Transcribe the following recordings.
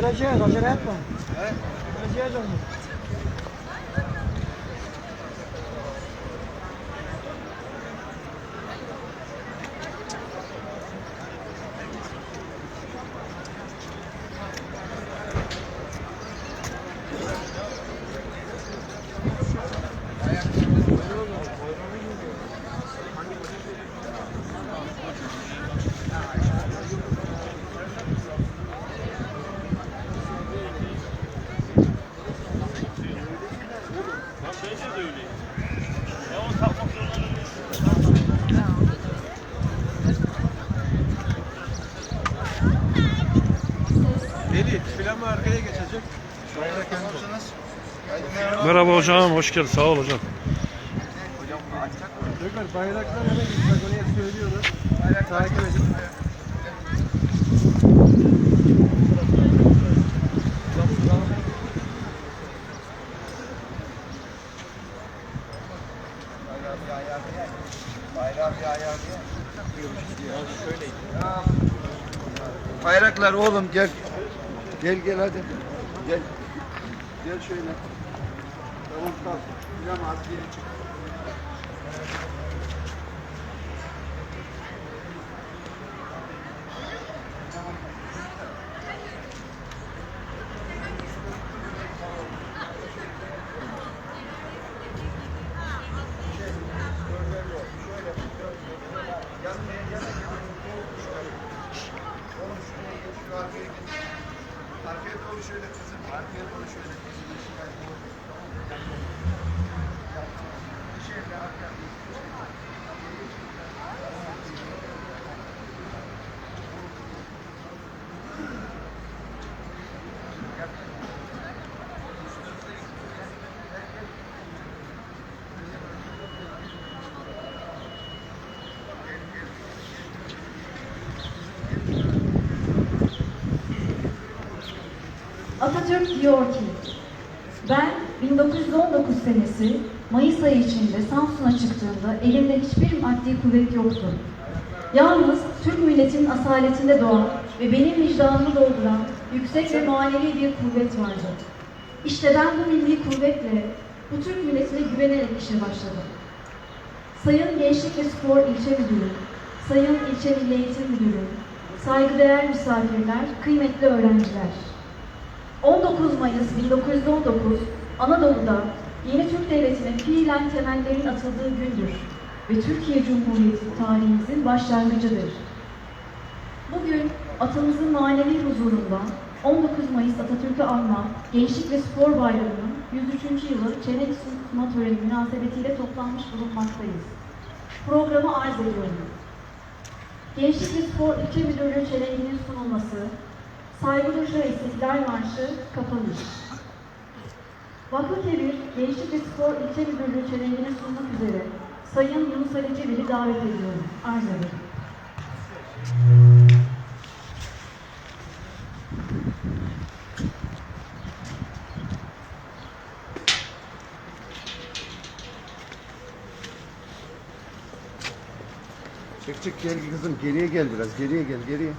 Kaleciye, acele etme. He? Kaleciye döndü. Merhaba hocam, hoş geldin. Sağ ol hocam. Ömer bayraklar hemen git. Bak oraya söylüyorlar. Takip edin. Bayraklar oğlum gel. Gel gel hadi. Gel. Gel şöyle. Kalk. Bilmem az geri çık. Arkaya doğru şöyle kızım. Arkaya doğru. Atatürk diyor ki, ben 1919 senesi Mayıs ayı içinde Samsun'a çıktığımda elimde hiçbir maddi kuvvet yoktu. Yalnız Türk milletinin asaletinde doğan ve benim vicdanımı dolduran yüksek ve manevi bir kuvvet vardı. İşte ben bu milli kuvvetle bu Türk milletine güvenerek işe başladım. Sayın Gençlik ve Spor İlçe Müdürü, Sayın İlçe Milli Eğitim Müdürü, saygıdeğer misafirler, kıymetli öğrenciler. 19 Mayıs 1919 Anadolu'da yeni Türk Devleti'nin fiilen temellerin atıldığı gündür ve Türkiye Cumhuriyeti tarihimizin başlangıcıdır. Bugün atamızın manevi huzurunda 19 Mayıs Atatürk'ü anma Gençlik ve Spor Bayramı'nın 103. yılı çelenk sunma töreni münasebetiyle toplanmış bulunmaktayız. Programı arz ediyorum. Gençlik ve Spor İlçe Müdürlüğü çelenkinin sunulması, Saygı duruşu ve İstiklal Marşı kapanış. Vakfı Kebir Gençlik ve Spor İlçe Müdürlüğü çelenkini sunmak üzere Sayın Yunus Ali Cebel'i davet ediyorum. Arz ederim. Çık çık gel kızım geriye gel biraz. Geriye gel geriye.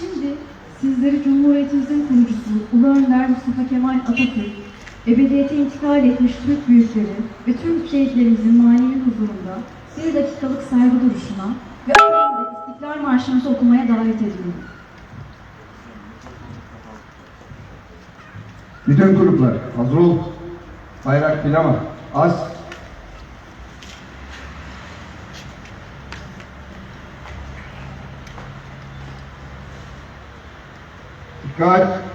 Şimdi sizleri Cumhuriyetimizin kurucusu Ulu Önder Mustafa Kemal Atatürk, ebediyete intikal etmiş Türk büyükleri ve tüm şehitlerimizin manevi huzurunda bir dakikalık saygı duruşuna ve akabinde İstiklal Marşımızı okumaya davet ediyorum. Bütün gruplar hazır ol. Bayrak filama. Az. God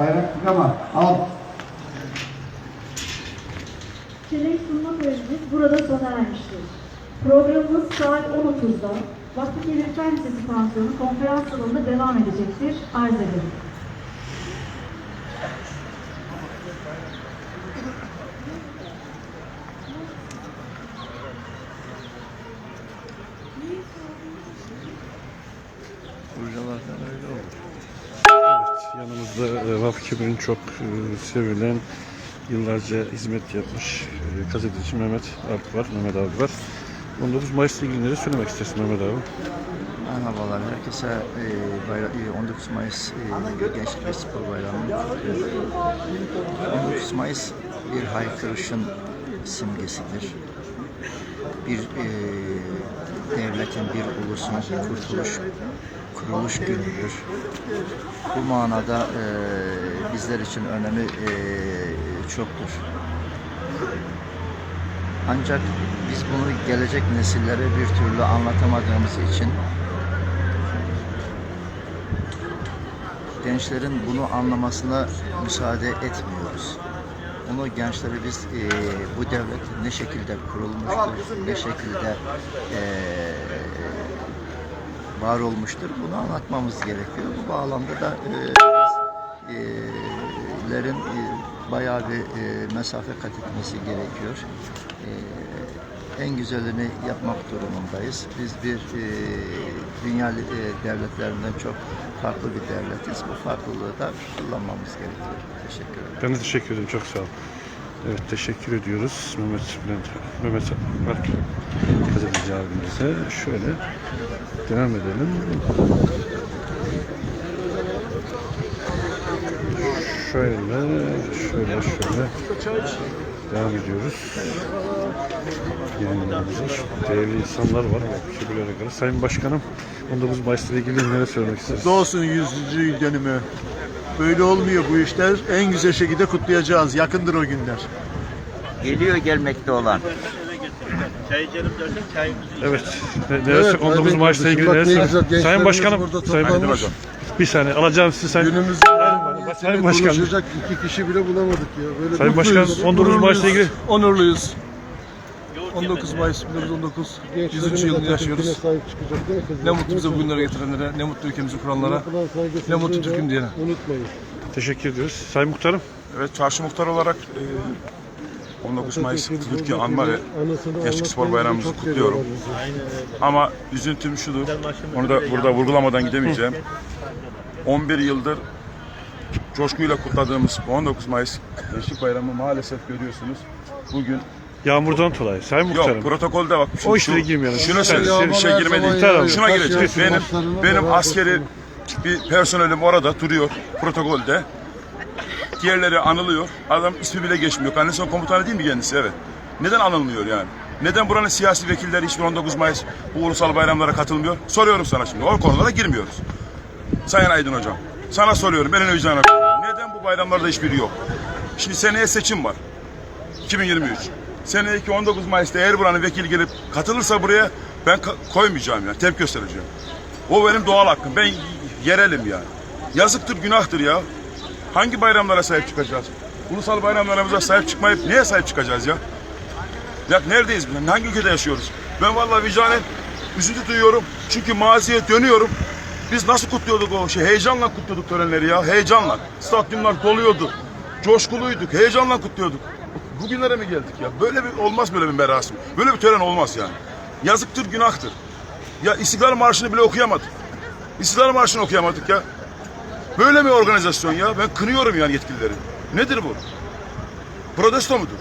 Dikkat. Tamam. Al. Çelenk sunma projemiz burada sona ermiştir. Programımız saat 10.30'da Vakfıkebir Fen Lisesi Pansiyonu konferans salonunda devam edecektir. Arz ederim. Burcalardan öyle olur. Yanımızda e, Vaf Kebir'in çok e, sevilen, yıllarca hizmet yapmış e, gazeteci Mehmet Alp var, Mehmet abi var. 19 Mayıs'la ilgili neler söylemek istersin Mehmet abi? Merhabalar herkese e, bayra- e, 19 Mayıs e, Gençlik ve Spor Bayramı'nı kutluyorum. 19 Mayıs bir haykırışın simgesidir. Bir e, devletin, bir ulusun kurtuluş, kuruluş günüdür. Bu manada e, bizler için önemi e, çoktur. Ancak biz bunu gelecek nesillere bir türlü anlatamadığımız için gençlerin bunu anlamasına müsaade etmiyoruz. Onu gençlere biz e, bu devlet ne şekilde kurulmuştur, ne şekilde e, var olmuştur bunu anlatmamız gerekiyor. Bu bağlamda da e, e, lerin e, bayağı bir e, mesafe kat etmesi gerekiyor. E, en güzelini yapmak durumundayız. Biz bir e, dünya e, devletlerinden çok farklı bir devletiz. Bu farklılığı da kullanmamız gerekiyor. Teşekkür ederim. Ben de teşekkür ederim, çok sağ ol. Evet, teşekkür ediyoruz Mehmet Bülent, Mehmet Alp gazeteci abimize. Şöyle devam edelim. Şöyle, şöyle, şöyle devam ediyoruz. Yayınlarımıza değerli insanlar var. Kibirlere göre. Sayın Başkanım, 19 Mayıs'la ilgili neler söylemek istersiniz? Doğsun 100. yıl dönümü. Böyle olmuyor bu işler. En güzel şekilde kutlayacağız. Yakındır o günler. Geliyor gelmekte olan. Evet. Ne, neler, 19 Mayıs'la ilgili Sayın Başkanım, Sayın Başkanım. Bir saniye alacağım sizi Sayın, Günümüzde Sayın Başkanım. konuşacak iki kişi bile bulamadık ya. Böyle Sayın Başkan, 19 Mayıs'la ilgili Onurluyuz. 19 Mayıs 1919 100. yılını yaşıyoruz. Ne mutlu bize bugünlere getirenlere, ne mutlu ülkemizi kuranlara, ne mutlu Türk'üm diyene. teşekkür ediyoruz. Sayın Muhtarım. Evet, çarşı muhtar olarak e, 19 Mayıs Türkiye Anma ve Gençlik Spor Bayramımızı kutluyorum. Ama üzüntüm şudur, onu da burada vurgulamadan gidemeyeceğim. 11 yıldır coşkuyla kutladığımız 19 Mayıs Gençlik Bayramı maalesef görüyorsunuz. Bugün Yağmurdan dolayı. Sayın Muhtarım. yok protokolde bak. O işlere girmeyelim. Şuna Lütfen. söyleyeyim, bir şey girmedik. Muhtar abi. Şuna gireceğiz. Benim benim askeri bir personelim orada duruyor protokolde. Diğerleri anılıyor. Adam ismi bile geçmiyor. Garnizon komutanı değil mi kendisi? Evet. Neden anılmıyor yani? Neden buranın siyasi vekilleri hiçbir 19 Mayıs bu ulusal bayramlara katılmıyor? Soruyorum sana şimdi. O konulara girmiyoruz. Sayın Aydın Hocam. Sana soruyorum. Benim vicdanım. Neden bu bayramlarda hiçbiri yok? Şimdi seneye seçim var. 2023. Seneki 19 Mayıs'ta eğer buranın vekili gelip katılırsa buraya ben koymayacağım yani. Tepki göstereceğim. O benim doğal hakkım. Ben yerelim yani. Yazıktır, günahtır ya. Hangi bayramlara sahip çıkacağız? Ulusal bayramlarımıza sahip çıkmayıp neye sahip çıkacağız ya? Ya neredeyiz biz? Hangi ülkede yaşıyoruz? Ben vallahi vicdanen üzüntü duyuyorum. Çünkü maziye dönüyorum. Biz nasıl kutluyorduk o şey? Heyecanla kutluyorduk törenleri ya. Heyecanla. Stadyumlar doluyordu. Coşkuluyduk. Heyecanla kutluyorduk. Bugünlere mi geldik ya? Böyle bir olmaz böyle bir merasim. Böyle bir tören olmaz yani. Yazıktır, günahtır. Ya İstiklal Marşı'nı bile okuyamadık. İstiklal Marşı'nı okuyamadık ya. Böyle mi organizasyon ya? Ben kınıyorum yani yetkilileri. Nedir bu? Protesto mudur?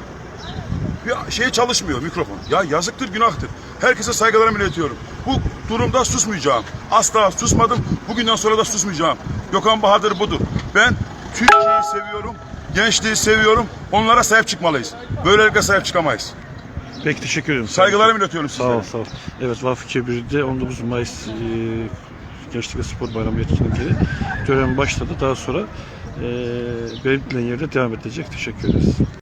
Bir şey çalışmıyor mikrofon. Ya yazıktır, günahtır. Herkese saygılarımı iletiyorum. Bu durumda susmayacağım. Asla susmadım. Bugünden sonra da susmayacağım. Gökhan Bahadır budur. Ben Türkiye'yi seviyorum. Gençliği seviyorum. Onlara sahip çıkmalıyız. Böylelikle sahip çıkamayız. Peki teşekkür ederim. Saygılarımı iletiyorum Sağ sizlere. ol, sağ ol. Evet, Vakfı Kebir'de 19 Mayıs e, Gençlik ve Spor Bayramı etkinlikleri tören başladı. Daha sonra e, belirtilen yerde devam edecek. Teşekkür ederiz.